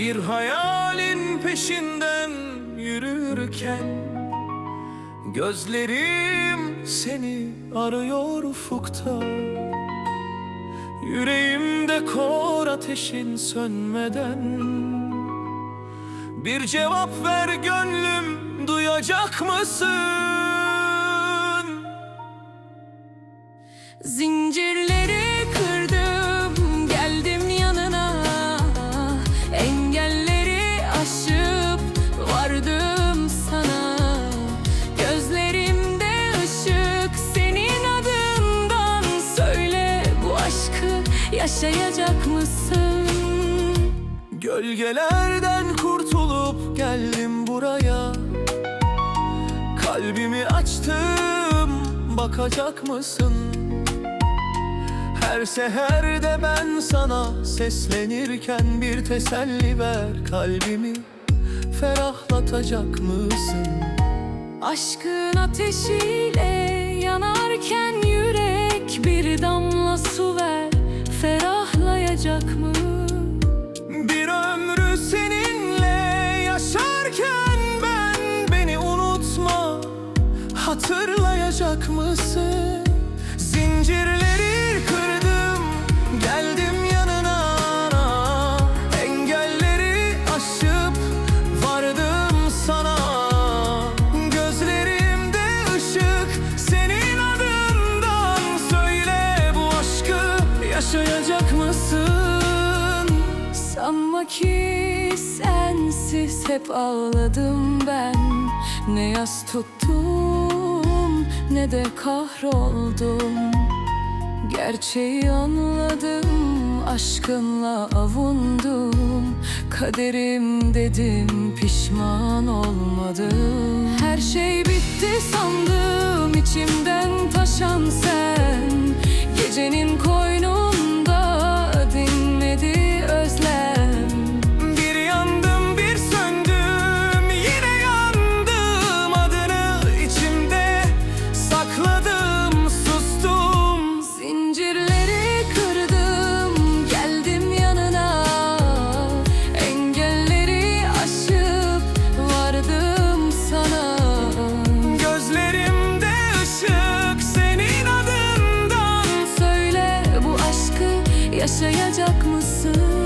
Bir hayalin peşinden yürürken Gözlerim seni arıyor ufukta Yüreğimde kor ateşin sönmeden Bir cevap ver gönlüm duyacak mısın? Zincirleri yaşayacak mısın? Gölgelerden kurtulup geldim buraya Kalbimi açtım bakacak mısın? Her seherde ben sana seslenirken bir teselli ver Kalbimi ferahlatacak mısın? Aşkın ateşiyle yanarken yürek Bir damla ferahlayacak mı? Bir ömrü seninle yaşarken ben Beni unutma hatırlayacak mısın? Ki sensiz hep ağladım ben. Ne yas tuttum ne de kahroldum. Gerçeği anladım aşkınla avundum. Kaderim dedim pişman olmadım. Her şey bitti sandım içimden taşan sen yaşayacak mısın?